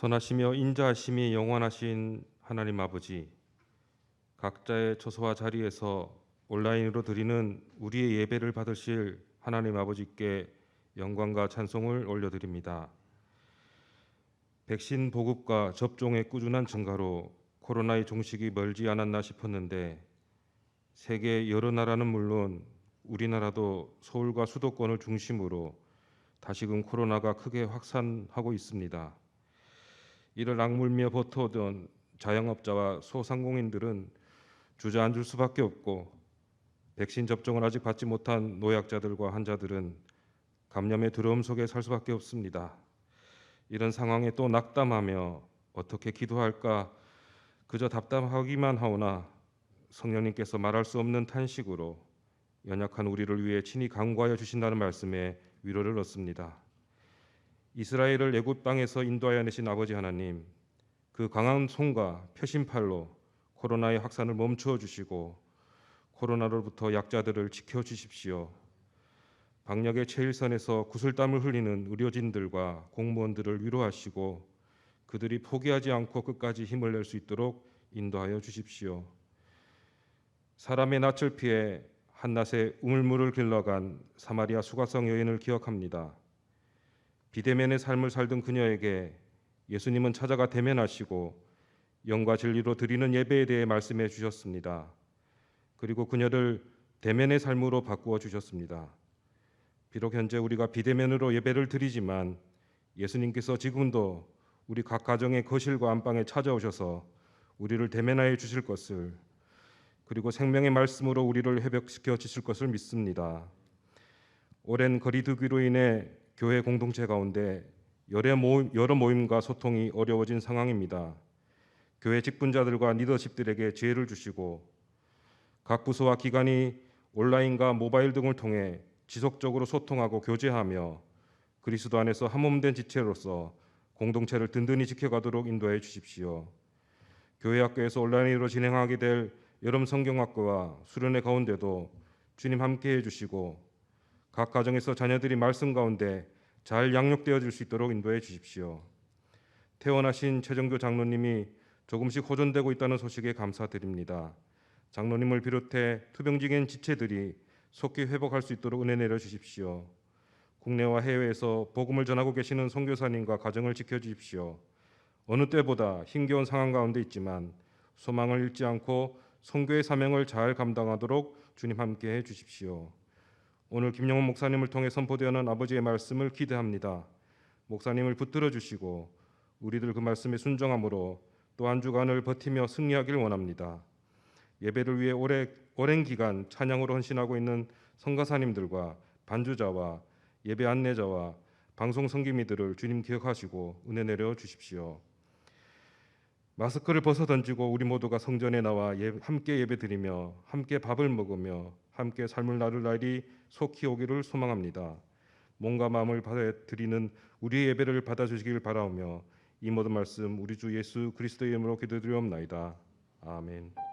선하시며 인자하심이 영원하신 하나님 아버지 각자의 처소와 자리에서 온라인으로 드리는 우리의 예배를 받으실 하나님 아버지께 영광과 찬송을 올려드립니다. 백신 보급과 접종의 꾸준한 증가로 코로나의 종식이 멀지 않았나 싶었는데 세계 여러 나라는 물론 우리나라도 서울과 수도권을 중심으로 다시금 코로나가 크게 확산하고 있습니다. 이를 악물며 버텨오던 자영업자와 소상공인들은 주저앉을 수밖에 없고 백신 접종을 아직 받지 못한 노약자들과 환자들은 감염의 두려움 속에 살 수밖에 없습니다. 이런 상황에 또 낙담하며 어떻게 기도할까 그저 답답하기만 하오나 성령님께서 말할 수 없는 탄식으로 연약한 우리를 위해 친히 강구하여 주신다는 말씀에 위로를 얻습니다. 이스라엘을 애굽 땅에서 인도하여 내신 아버지 하나님, 그 강한 손과 표심팔로 코로나의 확산을 멈추어 주시고 코로나로부터 약자들을 지켜 주십시오. 방역의 최일선에서 구슬땀을 흘리는 의료진들과 공무원들을 위로하시고 그들이 포기하지 않고 끝까지 힘을 낼 수 있도록 인도하여 주십시오. 사람의 낯을 피해 한낮에 우물물을 길러간 사마리아 수가성 여인을 기억합니다. 비대면의 삶을 살던 그녀에게 예수님은 찾아가 대면하시고 영과 진리로 드리는 예배에 대해 말씀해 주셨습니다. 그리고 그녀를 대면의 삶으로 바꾸어 주셨습니다. 비록 현재 우리가 비대면으로 예배를 드리지만 예수님께서 지금도 우리 각 가정의 거실과 안방에 찾아오셔서 우리를 대면하여 주실 것을 그리고 생명의 말씀으로 우리를 회복시켜 주실 것을 믿습니다. 오랜 거리두기로 인해 교회 공동체 가운데 여러 모임, 여러 모임과 소통이 어려워진 상황입니다. 교회 직분자들과 리더십들에게 지혜를 주시고 각 부서와 기관이 온라인과 모바일 등을 통해 지속적으로 소통하고 교제하며 그리스도 안에서 한몸된 지체로서 공동체를 든든히 지켜가도록 인도해 주십시오. 교회 학교에서 온라인으로 진행하게 될 여름 성경학교와 수련회 가운데도 주님 함께해 주시고 각 가정에서 자녀들이 말씀 가운데 잘 양육되어 질 수 있도록 인도해 주십시오. 퇴원하신 최정교 장로님이 조금씩 호전되고 있다는 소식에 감사드립니다. 장로님을 비롯해 투병직인 지체들이 속히 회복할 수 있도록 은혜 내려 주십시오. 국내와 해외에서 복음을 전하고 계시는 선교사님과 가정을 지켜 주십시오. 어느 때보다 힘겨운 상황 가운데 있지만 소망을 잃지 않고 선교의 사명을 잘 감당하도록 주님 함께 해 주십시오. 오늘 김영훈 목사님을 통해 선포되는 아버지의 말씀을 기대합니다. 목사님을 붙들어 주시고 우리들 그 말씀에 순종함으로 또 한 주간을 버티며 승리하길 원합니다. 예배를 위해 오래, 오랜 기간 찬양으로 헌신하고 있는 성가사님들과 반주자와 예배 안내자와 방송 성기미들을 주님 기억하시고 은혜 내려 주십시오. 마스크를 벗어 던지고 우리 모두가 성전에 나와 예, 함께 예배드리며 함께 밥을 먹으며 함께 삶을 나눌 날이 속히 오기를 소망합니다. 몸과 마음을 받아 드리는 우리의 예배를 받아 주시길 바라오며 이 모든 말씀 우리 주 예수 그리스도의 이름으로 기도드리옵나이다. 아멘.